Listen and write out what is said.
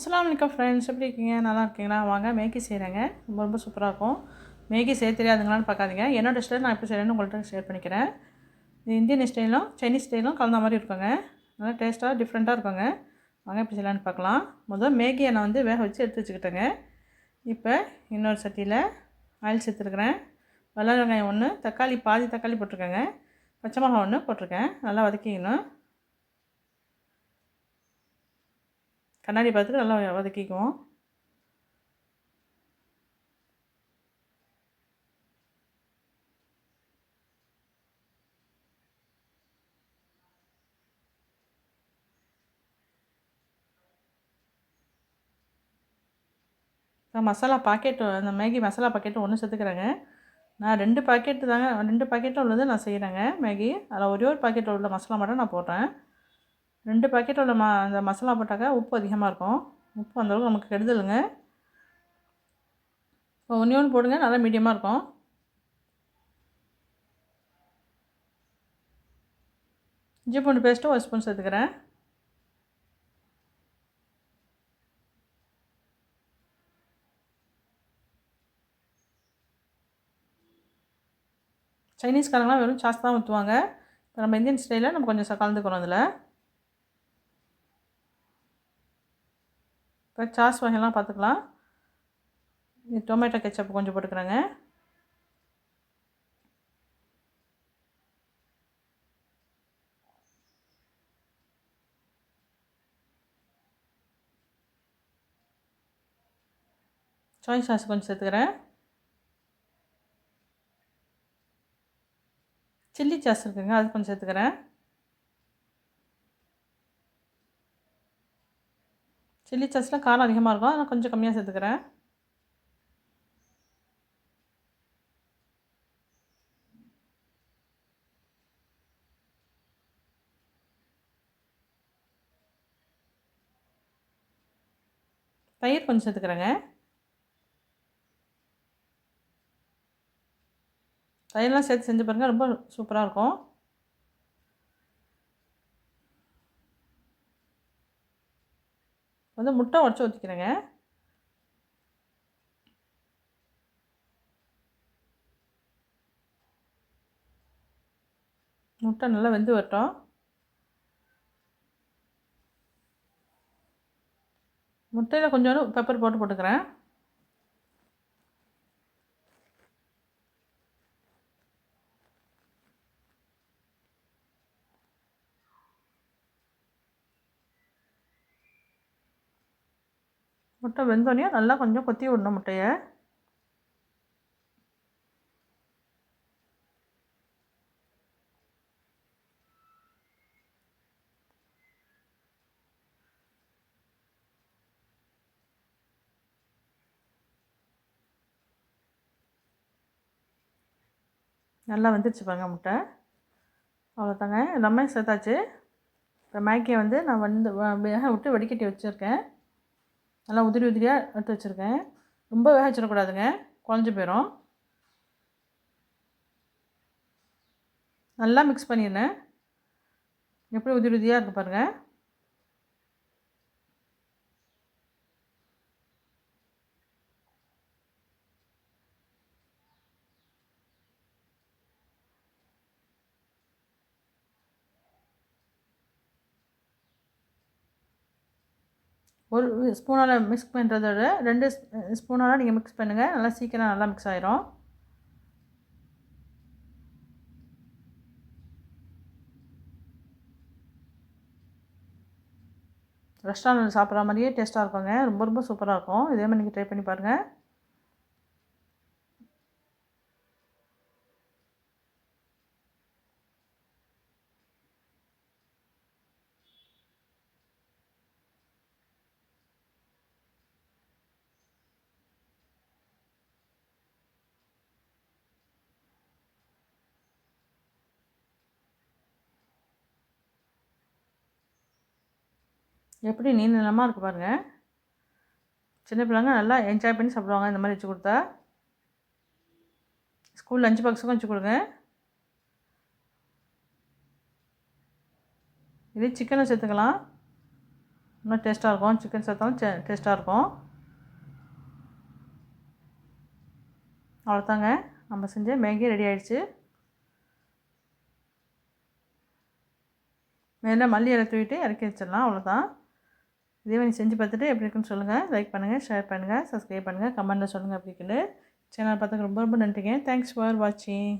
அஸ்லாம் வலைக்கம் ஃப்ரெண்ட்ஸ் எப்படி இருக்கீங்க? நல்லா இருக்கீங்களா? வாங்க மேகி செய்கிறேங்க ரொம்ப ரொம்ப சூப்பராக இருக்கும். மேகி செய்ய தெரியாதுங்களான்னு பார்க்காதீங்க. என்னோடய ஸ்டைல் நான் எப்படி செய்கிறேன்னு உங்கள்கிட்ட ஷேர் பண்ணிக்கிறேன். இது இந்தியன் ஸ்டைலும் சைனீஸ் ஸ்டைலும் கலந்த மாதிரி இருக்குங்க. நல்லா டேஸ்ட்டாக டிஃப்ரெண்ட்டாக இருக்குங்க. வாங்க எப்படி செய்யலான்னு பார்க்கலாம். முதல் மேகியை நான் வந்து வேக வச்சு எடுத்து வச்சுக்கிட்டேங்க. இப்போ இன்னொரு சட்டியில் ஆயில் சேர்த்துருக்குறேன். வெள்ளை வெங்காயம் ஒன்று தக்காளி பாதி தக்காளி போட்டிருக்கேங்க. பச்சை மிளகா ஒன்று போட்டிருக்கேன். நல்லா வதக்கிக்கணும். கண்ணாடி பார்த்துட்டு நல்லா வதக்கிக்குவோம். மசாலா பாக்கெட்டு அந்த மேகி மசாலா பாக்கெட்டு ஒன்று சேர்த்துக்கிறேங்க. நான் ரெண்டு பாக்கெட்டு தாங்க ரெண்டு பாக்கெட்டில் உள்ளது நான் செய்கிறேங்க மேகி. அதில் ஒரே ஒரு பாக்கெட்டில் உள்ள மசாலா மட்டும் நான் போடுறேன். ரெண்டு பாக்கெட் உள்ள ம அந்த மசாலா போட்டாக்கா உப்பு அதிகமாக இருக்கும். உப்பு அந்தளவுக்கு நமக்கு கெடுதலுங்க. இப்போ ஒன்று போடுங்க நல்லா மீடியமாக இருக்கும். இஞ்சி பூண்டு பேஸ்ட்டு ஒரு ஸ்பூன் சேர்த்துக்கிறேன். சைனீஸ்காரங்களாம் வெறும் சாஸ் தான் ஊற்றுவாங்க இப்போ நம்ம இந்தியன் ஸ்டைலில் நம்ம கொஞ்சம் கலந்துக்கிறோம் அதில். இப்போ சாஸ் வகையெல்லாம் பார்த்துக்கலாம். இது டொமேட்டோ கெச்சப் கொஞ்சம் போட்டுக்கிறேங்க. சாய் சாஸ் கொஞ்சம் சேர்த்துக்கிறேன். சில்லி சாஸ் இருக்குங்க அது கொஞ்சம் சேர்த்துக்கிறேன். சில்லி சாஸில் காரம் அதிகமாக இருக்கும். அதனால் கொஞ்சம் கம்மியாக சேர்த்துக்கிறேன். தயிர் கொஞ்சம் சேர்த்துக்கிறேங்க. தயிரெலாம் சேர்த்து செஞ்சு பாருங்கள் ரொம்ப சூப்பராக இருக்கும். வந்து முட்டை உடச்சி ஊற்றிக்கிறேங்க முட்டை நல்லா வெந்து வரட்டும். முட்டையில் கொஞ்சோண்டு பெப்பர் போட்டு போட்டுக்கிறேன். முட்டை வெந்தோடனே நல்லா கொஞ்சம் கொத்தி விடணும் முட்டையை. நல்லா வந்துருச்சு பாருங்க முட்டை. அவ்வளோதாங்க எல்லாமே சேர்த்தாச்சு. இப்போ மேக்கியை வந்து நான் வந்து வேக விட்டு வடிகட்டி வச்சுருக்கேன். நல்லா உதிரி உதிரியாக எடுத்து வச்சுருக்கேன். ரொம்ப வேக வச்சிடக்கூடாதுங்க. குழஞ்சி போயிடும் நல்லா மிக்ஸ் பண்ணிடுறேன் எப்படி உதிரி உதிரியாக இருக்குது பாருங்கள் ஒரு ஸ்பூனால் மிக்ஸ் பண்ணுறத விட ரெண்டு ஸ்பூனால் நீங்கள் மிக்ஸ் பண்ணுங்கள் நல்லா சீக்கிரம் நல்லா மிக்ஸ் ஆயிரும். ரெஸ்டாரண்ட்டில் சாப்பிட்ற மாதிரியே டேஸ்ட்டாக இருக்குங்க. ரொம்ப ரொம்ப சூப்பராக இருக்கும். இதே மாதிரி நீங்கள் ட்ரை பண்ணி பாருங்கள் எப்படி நீ நிலமாக இருக்குது பாருங்கள் சின்ன பிள்ளைங்க நல்லா என்ஜாய் பண்ணி சாப்பிடுவாங்க இந்த மாதிரி வச்சு கொடுத்தா. ஸ்கூல் லஞ்ச் பாக்ஸுக்கும் வச்சு கொடுங்க. இதே சிக்கனை சேர்த்துக்கலாம். இன்னும் டேஸ்ட்டாக இருக்கும். சிக்கன் சேர்த்தாலும் டேஸ்ட்டாக இருக்கும். அவ்வளோதாங்க நம்ம செஞ்ச மேகி ரெடி ஆகிடுச்சு மேலே மல்லி இலை தூவிட்டு இறக்கி வச்சிடலாம். அவ்வளோதான் இதே மாதிரி செஞ்சு பார்த்துட்டு எப்படி இருக்குன்னு சொல்லுங்கள் லைக் பண்ணுங்கள் ஷேர் பண்ணுங்கள் சப்ஸ்கிரைப் பண்ணுங்கள் கமெண்ட்டில் சொல்லுங்கள் அப்படின்னு சேனல் பார்த்துக்கு ரொம்ப ரொம்ப நன்றிங்க. தேங்க்ஸ் ஃபார் வாட்சிங்